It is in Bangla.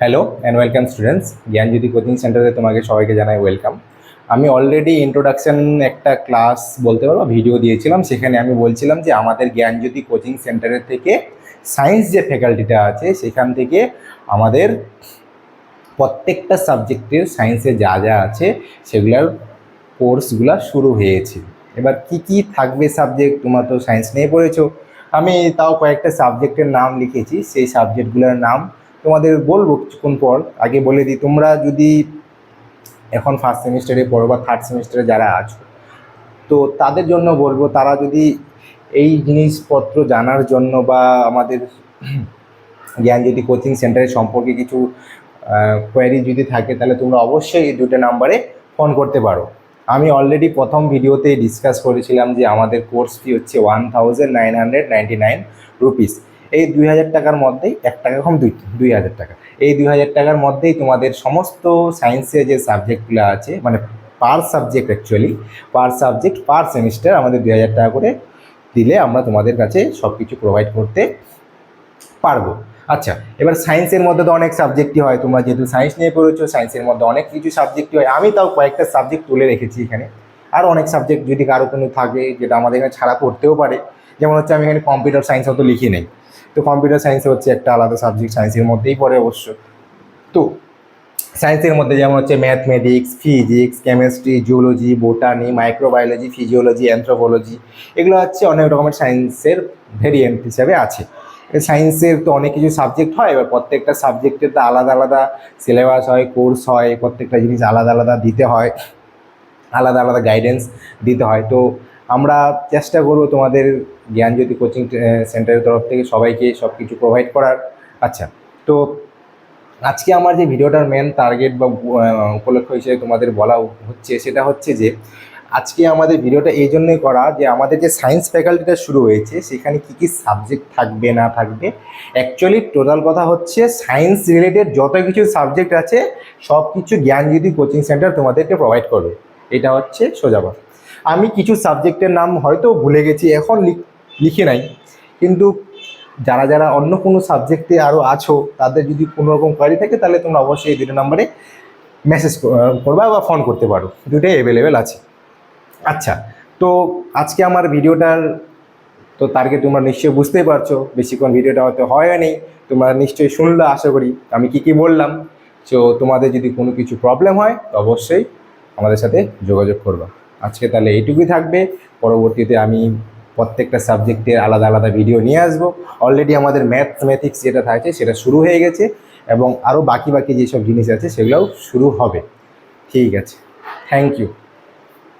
Hello and welcome students Gyanjyoti coaching সেন্টারে তোমাকে সবাইকে জানাই ওয়েলকাম আমি অলরেডি ইন্ট্রোডাকশন একটা ক্লাস বলতে পারব ভিডিও দিয়েছিলাম। সেখানে আমি বলছিলাম যে আমাদের জ্ঞানজ্যোতি কোচিং সেন্টারের থেকে সায়েন্স যে ফ্যাকাল্টিটা আছে, সেখান থেকে আমাদের প্রত্যেকটা সাবজেক্টের সায়েন্সে যা যা আছে, সেগুলোর কোর্সগুলো শুরু হয়েছে। এবার কি কি থাকবে সাবজেক্ট তোমার তো সায়েন্স নিয়ে পড়েছো। আমি তাও কয়েকটা সাবজেক্টের নাম লিখেছি। সেই সাবজেক্টগুলোর নাম তোমাদের বলব কিছুক্ষণ পর, আগে বলে দিই, তোমরা যদি এখন ফার্স্ট সেমিস্টারে পড়ো বা থার্ড সেমিস্টারে যারা আছো, তো তাদের জন্য বলব, তারা যদি এই জিনিসপত্র জানার জন্য বা আমাদের জ্ঞান যদি কোচিং সেন্টারের সম্পর্কে কিছু কোয়ারি যদি থাকে, তাহলে তোমরা অবশ্যই এই দুটো নাম্বারে ফোন করতে পারো। আমি অলরেডি প্রথম ভিডিওতে ডিসকাস করেছিলাম যে আমাদের কোর্স ফি হচ্ছে one thousand nine hundred ninety nine rupees এই দুই হাজার টাকার মধ্যেই এক টাকা কম দুই দুই হাজার টাকা। এই দুই হাজার টাকার মধ্যেই তোমাদের সমস্ত সায়েন্সের যে সাবজেক্টগুলো আছে মানে per subject actually per subject per semester আমাদের দুই হাজার টাকা করে দিলে আমরা তোমাদের কাছে সব কিছু প্রোভাইড করতে পারব। আচ্ছা এবার সায়েন্সের মধ্যে তো অনেক সাবজেক্টই হয়, তোমরা যেহেতু সায়েন্স নিয়ে পড়েছো সায়েন্সের মধ্যে অনেক কিছু সাবজেক্টই হয়। আমি তাও কয়েকটা সাবজেক্ট তুলে রেখেছি এখানে। আর অনেক সাবজেক্ট যদি কারও কোনো থাকে, যেটা আমাদের এখানে ছাড়া পড়তেও পারে, যেমন হচ্ছে আমি এখানে কম্পিউটার সায়েন্স অত লিখি নেই। তো কম্পিউটার সায়েন্স হচ্ছে একটা আলাদা সাবজেক্ট সায়েন্সের মধ্যেই পড়ে অবশ্য। তো সায়েন্সের মধ্যে যেমন হচ্ছে mathematics physics chemistry geology botany microbiology physiology anthropology এগুলো হচ্ছে অনেক রকমের সায়েন্সের ভেরিয়েন্ট হিসাবে আছে। সায়েন্সের তো অনেক কিছু সাবজেক্ট হয়, এবার প্রত্যেকটা সাবজেক্টের তো আলাদা আলাদা সিলেবাস হয় কোর্স হয়, প্রত্যেকটা জিনিস আলাদা আলাদা দিতে হয়, আলাদা আলাদা গাইডেন্স দিতে হয়। তো আমরা চেষ্টা করব তোমাদের জ্ঞানজ্যোতি কোচিং সেন্টারের তরফ থেকে সবাইকে সব কিছু প্রোভাইড করার। আচ্ছা তো আজকে আমার যে ভিডিওটার মেন টার্গেট বা উপলক্ষ হিসেবে তোমাদের বলা হচ্ছে সেটা হচ্ছে যে, আজকে আমাদের ভিডিওটা এই জন্যই করা যে আমাদের যে সায়েন্স ফ্যাকাল্টিটা শুরু হয়েছে, সেখানে কি কি সাবজেক্ট থাকবে, না থাকবে? অ্যাকচুয়ালি টোটাল কথা হচ্ছে সায়েন্স রিলেটেড যত কিছু সাবজেক্ট আছে সব কিছু জ্ঞানজ্যোতি কোচিং সেন্টার তোমাদেরকে প্রোভাইড করবে। এটা হচ্ছে সোজা কথা। আমি কিছু সাবজেক্টের নাম হয়তো ভুলে গেছি, এখন লিখে নাই। কিন্তু যারা যারা অন্য কোনো সাবজেক্টে আরও আছো, তাদের যদি কোনো রকম কোয়ারি থাকে, তাহলে তোমরা অবশ্যই এই দুটো নাম্বারে মেসেজ করবা বা ফোন করতে পারো। দুটোই অ্যাভেলেবেল আছে। আচ্ছা তো আজকে আমার ভিডিওটার তো তারকে তোমরা নিশ্চয়ই বুঝতেই পারছ। বেশিক্ষণ ভিডিওটা হয়তো হয় নেই। তোমরা নিশ্চয়ই শুনলে, আশা করি। আমি কি কি বললাম? তো তোমাদের যদি কোনো কিছু প্রবলেম হয়, তো অবশ্যই আমাদের সাথে যোগাযোগ করবা। আজকে তাহলে এইটুকুই থাকবে। পরবর্তীতে আমি প্রত্যেকটা সাবজেক্টের আলাদা আলাদা ভিডিও নিয়ে আসব। অলরেডি আমাদের ম্যাথমেটিক্স যেটা থাকে সেটা শুরু হয়ে গেছে এবং আরও বাকি বাকি যেসব জিনিস আছে সেগুলোও শুরু হবে। ঠিক আছে। Thank you